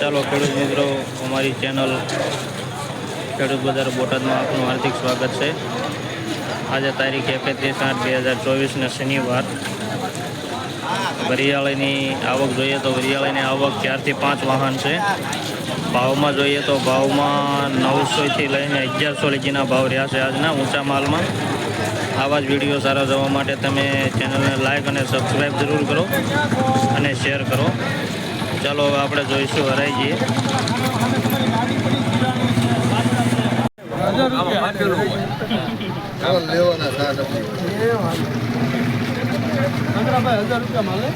ચાલો ખેડૂત મિત્રો, અમારી ચેનલ ખેડૂત બજાર બોટાદમાં આપનું હાર્દિક સ્વાગત છે. આજે તારીખ એકત્રીસ આઠ બે હજાર ચોવીસને શનિવાર. વરિયાળીની આવક જોઈએ તો વરિયાળીની આવક ચારથી પાંચ વાહન છે. ભાવમાં જોઈએ તો ભાવમાં નવસોથી લઈને અગિયારસો લીધીના ભાવ રહ્યા છે આજના ઊંચા માલમાં. આવા જ વીડિયો સારા જોવા માટે તમે ચેનલને લાઇક અને સબસ્ક્રાઈબ જરૂર કરો અને શેર કરો. ચાલો હવે આપણે જોઈશું હરાઈજી. લેવાના સાત હજાર રૂપિયા મળે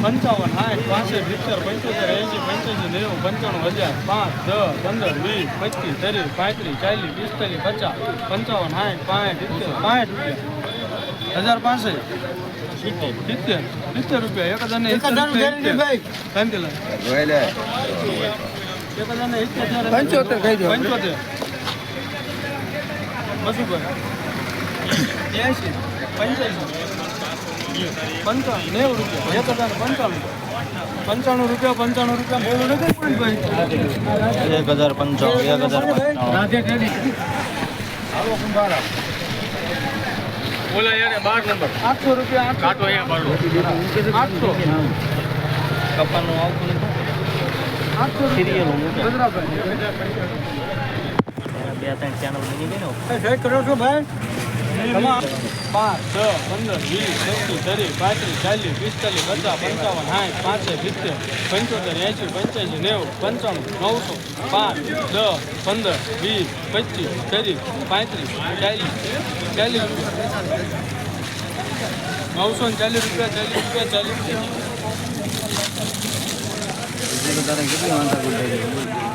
પંચાવન સાઠ પાસઠ સિત્તેર પંચોતેર એંસી પંચ્યાસી નેવું પંચાણું હજાર પાંચ દસ પંદર વીસ પચીસ ત્રીસ પાંત્રીસ ચાલીસ પિસ્તાલીસ પચાસ પંચાવન સાઠ પાંઠ સિત્તેર પાંઠ રૂપિયા હજાર પાસઠ સિત્તેર સિત્તેર રૂપિયા એક હજાર ને પંચોતેર પંચોતેર બસુભાઈ એંશી પંચ્યાસી પંચાણું નેવું રૂપિયા એક હજાર પંચાણું પંચાણું રૂપિયા પંચાણું રૂપિયા બોલું નથી ભાઈ? એક હજાર પંચાણું એક હજાર પંચાવન બોલા યાર બાર નંબર. આઠસો રૂપિયા આઠસો. આઠસો. કપાનું આવતું નથી. આઠસો સિરિયલો મૂકે. બે ત્રણ ચેનલ બની ગઈ ને. કરો છો ભાઈ? પાંચ છ પંદર વીસ પચીસ ત્રીસ પાંત્રીસ ચાલીસ પિસ્તાલીસ પચાસ પંચાવન સાઠ પાંસઠ સિત્તેર પંચોતેર એંશી પંચ્યાસી નેવું પંચાણું નવસો પાંચ દસ પંદર વીસ પચીસ ત્રીસ પાંત્રીસ ચાલીસ ચાલીસ રૂપિયા. નવસો ને ચાલીસ રૂપિયા ચાલીસ રૂપિયા ચાલીસ ગુડાઈ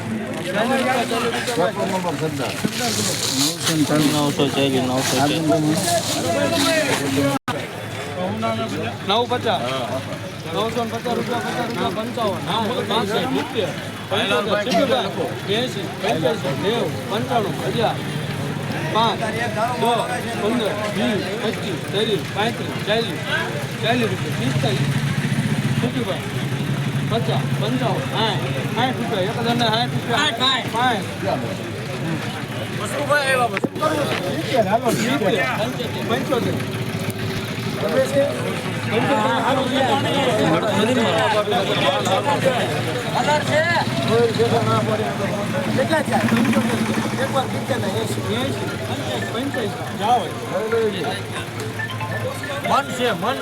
નવસો ચાલીસ નવસો નવ પચાસ. નવસો પચાસ રૂપિયા પચાસ રૂપિયા, પંચાવન. પાંસઠ સિત્તેર, પંચોતેર એંશી, પંચ્યાસી, નેવું, પંચાણું, હજાર, પાંચ દસ પંદર પચીસ, ત્રીસ, પાંત્રીસ, ચાલીસ ચાલીસ રૂપિયા, પિસ્તાલીસ. સિત્તેરભાઈ પચાસ પંચાવન સાઠ રૂપિયા એક હજાર ને સાઠ રૂપિયા પાંચ પંચોતેર એક છે મન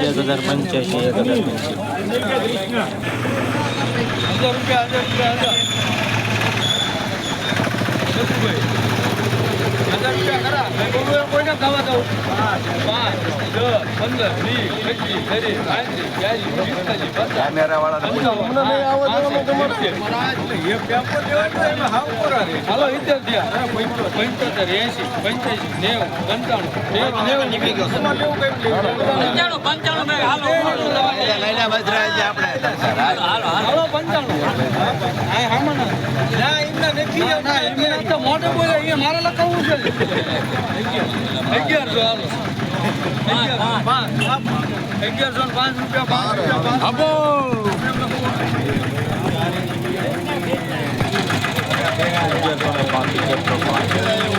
એક હજાર પંચ્યાસી હજાર. રૂપિયા હજાર રૂપિયા હજાર. હજાર ખરા ભાઈ બોલવું કોઈને ખાવા દઉં. પાંચ પંદર વીસ પચીસ એસી પંચ્યાસી નેવું પંચાણું નેવું નીકળી ગયો પંચાણું. પંચાણું હાલો પંચાણું મોટે બોલે મારે લખાવવું છે અગિયારસો હાલો અગિયારસો પાંચ રૂપિયા પાંચ રૂપિયા આપો અગિયારસો પાંચ રૂપિયા